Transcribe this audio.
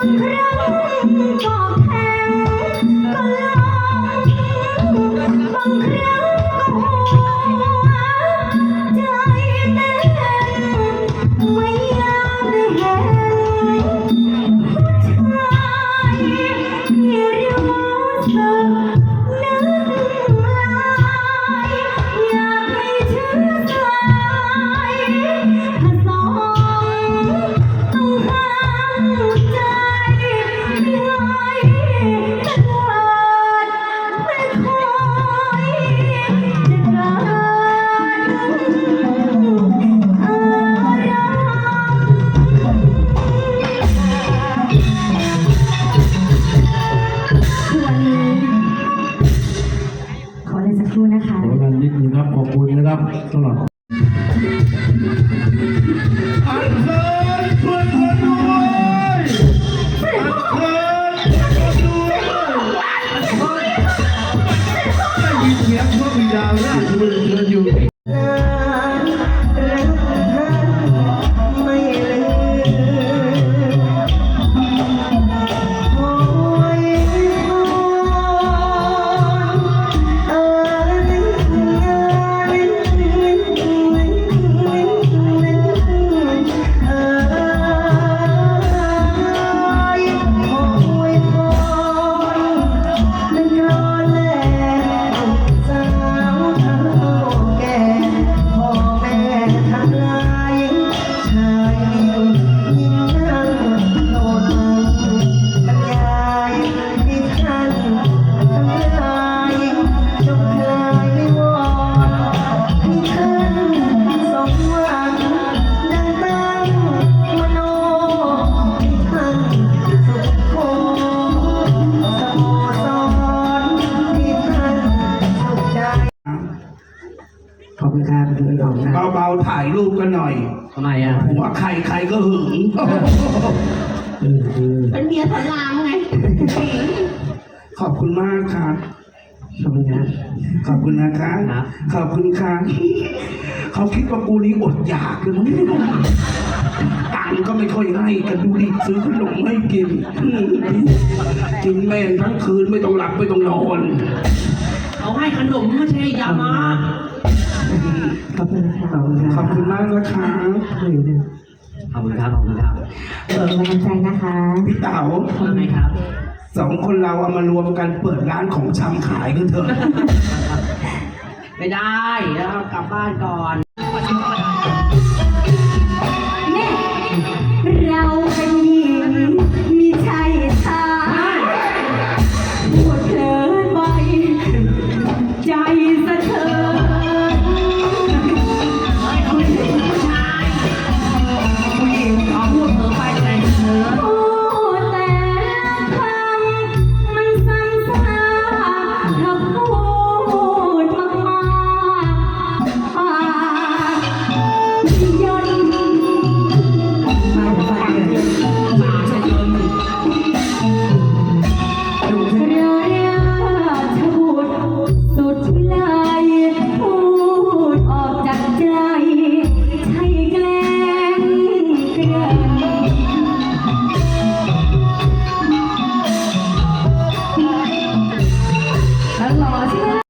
ครั้งก็แข็งก็ลง ครู่นะคะขอรันนิดนึงครับขอบคุณนะครับสำหรับอันเชิญเพื่อนเพื่อนด้วยอันเชิญเพื่อนด้วยได้ยินเสียงพระบิดาราช เบาๆถ่ายรูปกันหน่อยทำไมอะหัวใครใครก็หึงเป็นเมียสลามไง ขอบคุณมากครับขอบคุณครับขอบคุณนะครับครับขอบคุณครับเขาคิดว่ากูนี้อดอยากเลยมั้งตังค์ก็ไม่ค่อยให้กันดูดิซื้อขนมให้กิน กินแม่งทั้งคืนไม่ต้องหลับไม่ต้องนอน เอาให้ขนมไม่ใช่ยามา ขอบคุณครับขอบคุณคขรัอบบคุณมากนะครับขอบคุณครับ ขอบคุณครับเปิดกำลังใจนะคะ พี่เต๋าทำไมครับ สองคนเราเอามารวมกันเปิดร้านของชำขายกันเถอะ ไม่ได้แล้วกลับบ้านก่อนเรา